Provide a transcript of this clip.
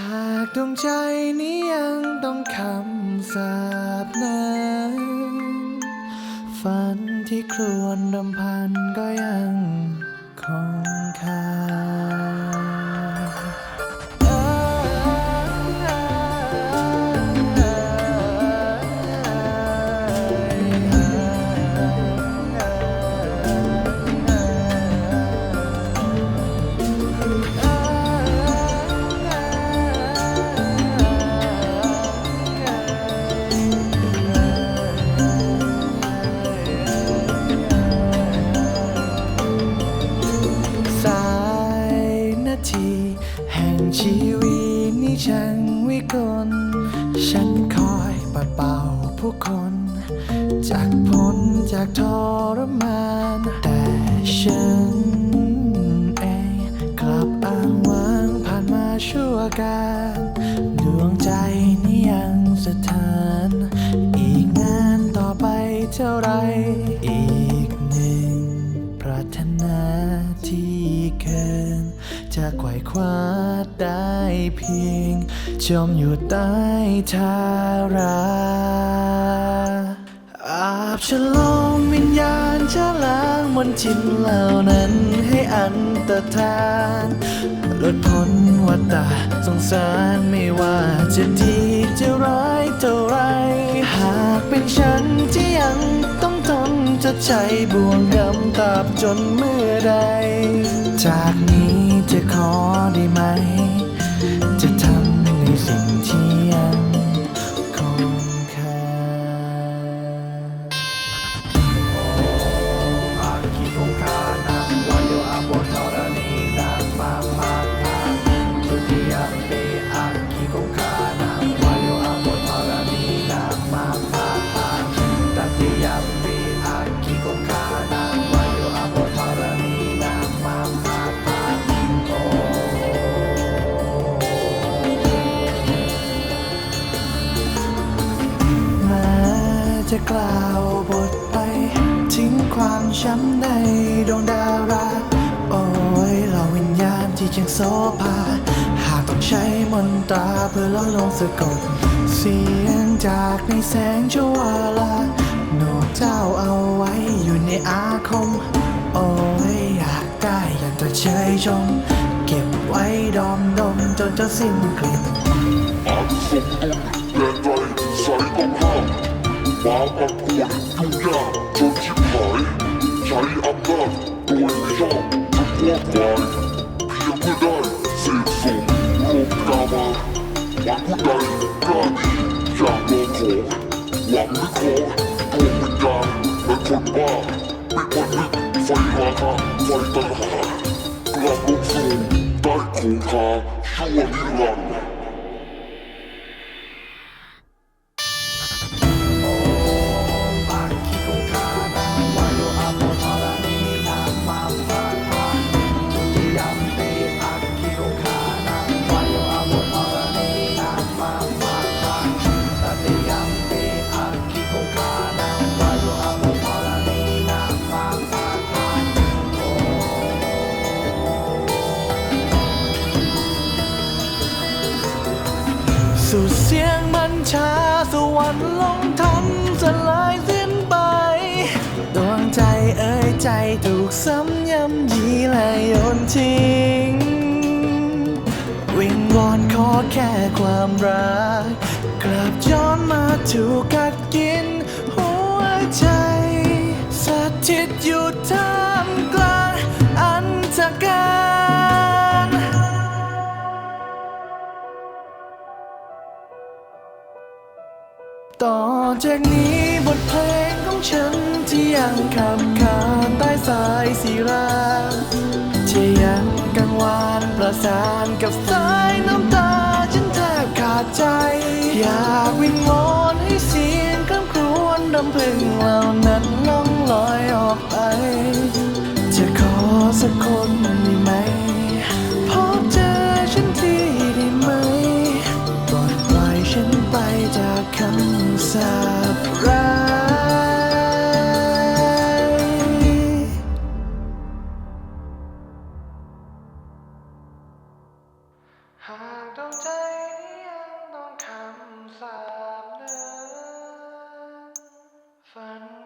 หากดวงใจนี้ยังต้องคำสาปนั้นฝันที่ครวญรำพันก็ยังคงคา ตนี้ช่างวิกล ฉันคอยปัดเป่าผู้คน จากพ้นจากทรมาน แต่ฉันเองกลับอ้างว้างผ่านมาชั่วการดวงใจนี้ยังสถาน อีกนานต่อไปเท่าไร ขว่คว้าได้เพียง จมอยู่ใต้ทาราอาบฉลองวิญญาณจะล้างมนทินเหล่านั้นให้อันตรธานหลุดพ้นวัฏฏะสงสารไม่ว่าจะดีจะร้ายเท่าไร หากเป็นฉันที่ยัง จะใช้บ่วงดำตาบจนเมื่อใด จากนี้จะขอได้ไหม จะกล่าวบทไป ทิ้งความช้ำในดวงดารา โอ้ยเราวิญญาณที่ยังโซภา หากต้องใช้มนตราเพื่อล่อลวงสะกด เสียงจากในแสงจวาลาโนกเจ้าเอาไว้อยู่ในอาคม โอ้ยอยากได้อยากจะเชยชม เก็บไว้ดอมดมจนจะสิ้นกลิ่น ความอับปวดยุ่งยากจนชิบหายใช้อำนาจโดยไม่ชอบจนวอดวายเพียงเพื่อได้เสพสมรวมกามาหวังผู้ใดกล้าดีอยากลองของหวังไม่ขอดวงวิญญาณและคนบ้าเปิดวันลึกไฟราคาไฟตัณหากลับลงสู่ใต้คงคาชั่วนิรันดร์ สุดเสียงบัญชาสวรรค์ลงทันสลายสิ้นไปดวงใจเอ่ยใจถูกซ้ำย้ำยีและโยนทิ้ง วิงวอนขอแค่ความรัก กลับย้อนมาถูกกัดกิน หัวใจสถิตอยู่ท่ามกลางอันตรการ ต่อจากนี้บทเพลงของฉันที่ยังคำขาดใต้สายสีราที่ยังกังวานประสานกับสายน้ำตาฉันแทบขาดใจ อยากวิงวอนให้เสียงคำครวญรำพึงเหล่านั้นล่องลอยออกไป จะขอสักคนได้ไหม สับหากดวงใจนี้ยังต้องคำสาปนั้นฝัน